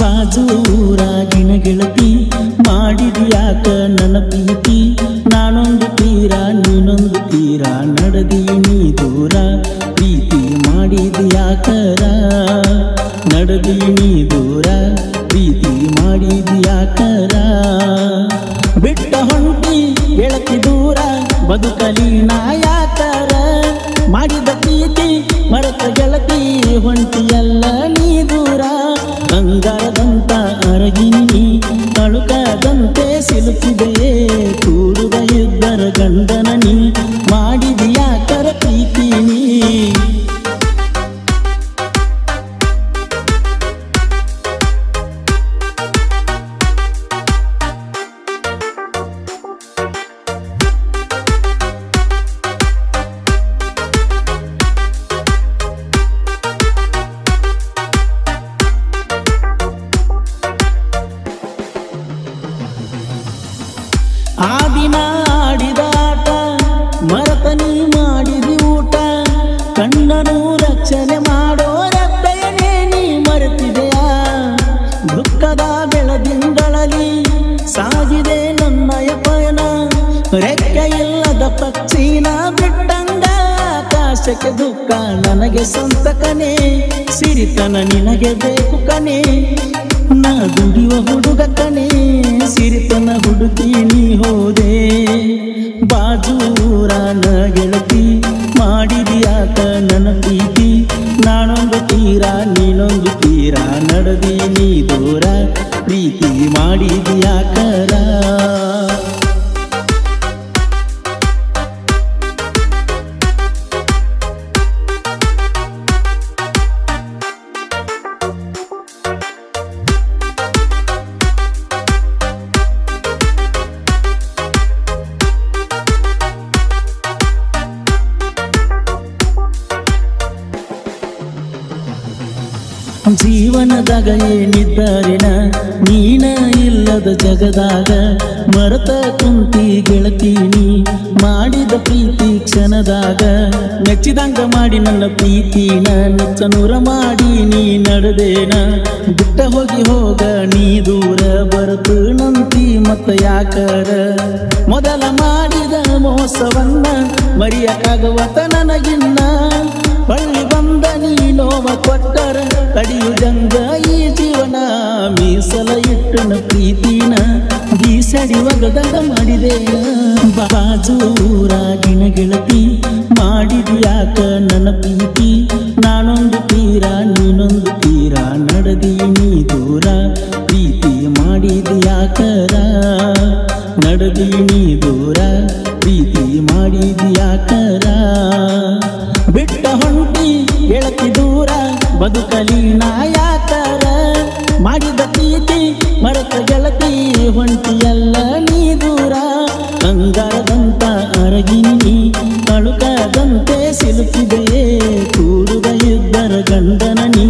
ಬಾಜೂರಾಗಿನ ಗೆಳತಿ, ಮಾಡಿದ್ಯಾಕ ನನ್ನ ಪ್ರೀತಿ? ನಾನೊಂದು ತೀರ, ನೀನೊಂದು ತೀರ ನಡೆದಿ ನೀ ದೂರ. ಪ್ರೀತಿ ಮಾಡಿದ್ಯಾಕರ? ನಡೆದಿ ನೀ ದೂರ. ಪ್ರೀತಿ ಮಾಡಿದ್ಯಾಕರ? ಬಿಟ್ಟ ಹೊಂಟಿ ಗೆಳತಿ ದೂರ, ಬದುಕಲಿ ನಾಯಾಕರ ಮಾಡಿದ ಪ್ರೀತಿ ಮರೆತ ಗೆಳತಿ ಹೊಂಟಿಯಲ್ಲ ಗಂಡ ರೆಕ್ಕೆ ಇಲ್ಲದ ಪಕ್ಷಿನ ಬಿಟ್ಟಂಗ, ಆಕಾಶಕ್ಕೆ ದುಃಖ ನನಗೆ ಸ್ವಂತ ಕನೆ, ಸಿರಿತನ ನಿನಗೆ ಬೇಕು ಕನೆ. ನಾ ದುಡಿಯುವ ಹುಡುಗ ಕನೆ, ಸಿರಿತನ ಹುಡುಕಿ ನೀ ಹೋದೆ. ಬಾಜೂರಾನ ಗೆಳತಿ ಮಾಡಿದ್ಯಾಕ ನನ್ನ ಪ್ರೀತಿ, ನಾನೊಂದು ತೀರ, ನೀನೊಂದು ತೀರ ನಡೆದಿ ನೀ ದೂರ, ಪ್ರೀತಿ ಮಾಡಿದ್ಯಾಕರ. ಜೀವನದಾಗ ಏನಿದ್ದಾರಿನ ನೀನ ಇಲ್ಲದ ಜಗದಾಗ, ಮರತ ಕುಂತಿ ಗೆಳತೀನಿ ಮಾಡಿದ ಪ್ರೀತಿ ಕ್ಷಣದಾಗ ಮೆಚ್ಚಿದಂಗ ಮಾಡಿ ನನ್ನ ಪ್ರೀತಿನ ನೂರ ಮಾಡಿ ನೀ ನಡೆದೇನ, ಬಿಟ್ಟ ಹೋಗಿ ಹೋಗ ನೀ ದೂರ ಬರತು ನಂತಿ ಮತ್ತ ಯಾಕರ? ಮೊದಲ ಮಾಡಿದ ಮೋಸವನ್ನ ಮರಿಯಕ್ಕಾಗವತ ನನಗಿನ್ನ ಒಗದಂಗ ಮಾಡಿದೇನ ಬಾಜೂರಾಗಿನ ಗೆಳತಿ ಮಾಡಿದ್ಯಾಕ ನನ್ನ ಪ್ರೀತಿ? ನಾನೊಂದು ತೀರ, ನೀನೊಂದು ತೀರ, ನಡೆದಿ ನೀ ದೂರ, ಪ್ರೀತಿ ಮಾಡಿದ್ಯಾಕರ ನಡೆದಿ ನೀ ದೂರ, ಪ್ರೀತಿ ಮಾಡಿದ್ಯಾಕರ ಬಿಟ್ಟ ಹೊಂಟಿ, ಗೆಳತಿ ದೂರ, ಬದುಕಲಿ ನಾಯಾಕರ ಬಂಗಾರದಂತ ಅರಗಿನಿ ಅಳುಕದಂತೆ ಸಿಲುಕಿದೆಯೇ ಕೂಡುವ ಯುದ್ಧರ ಗಂಡನ ನೀ